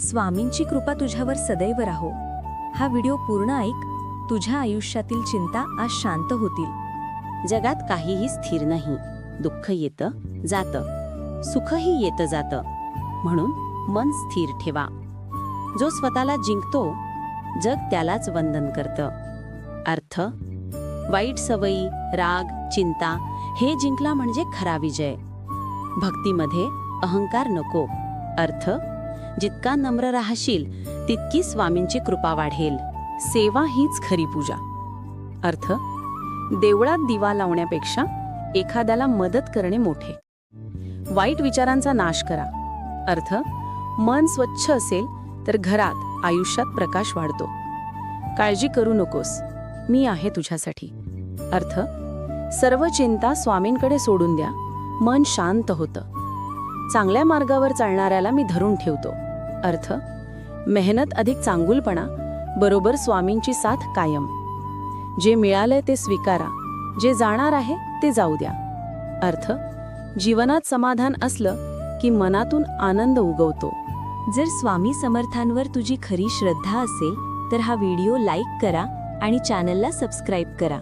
स्वामींची कृपा तुझ्यावर सदैव राहो. हा व्हिडिओ पूर्ण ऐक तुझ्या आयुष्यातील चिंता आज शांत होतील. जगात काहीही स्थिर नाही दुःख येतं जातं. सुखही येतं जातं. म्हणून मन स्थिर ठेवा. जो स्वतःला जिंकतो जग त्यालाच वंदन करतं. अर्थ वाईट सवयी राग चिंता हे जिंकला म्हणजे खरा विजय. भक्तीमध्ये अहंकार नको. अर्थ जितका नम्र राहशील तितकी स्वामींची कृपा वाढेल. सेवा हीच खरी पूजा. अर्थ देवळात दिवा लावण्यापेक्षा एखाद्याला मदत करणे मोठे. वाईट विचारांचा नाश करा. अर्थ मन स्वच्छ असेल तर घरात आयुष्यात प्रकाश वाढतो. काळजी करू नकोस. मी आहे तुझ्यासाठी. अर्थ सर्व चिंता स्वामींकडे सोडून द्या. मन शांत होतं. चांगल्या मार्गावर चालणाऱ्याला मी धरून ठेवतो. अर्थ मेहनत अधिक चांगुलपणा बरोबर स्वामींची साथ कायम. जे मिळालंय ते स्वीकारा जे जाणार आहे ते जाऊ द्या. अर्थ जीवनात समाधान असलं की मनातून आनंद उगवतो. जर स्वामी समर्थांवर तुझी खरी श्रद्धा असेल तर हा व्हिडिओ लाईक करा आणि चॅनलला सबस्क्राईब करा.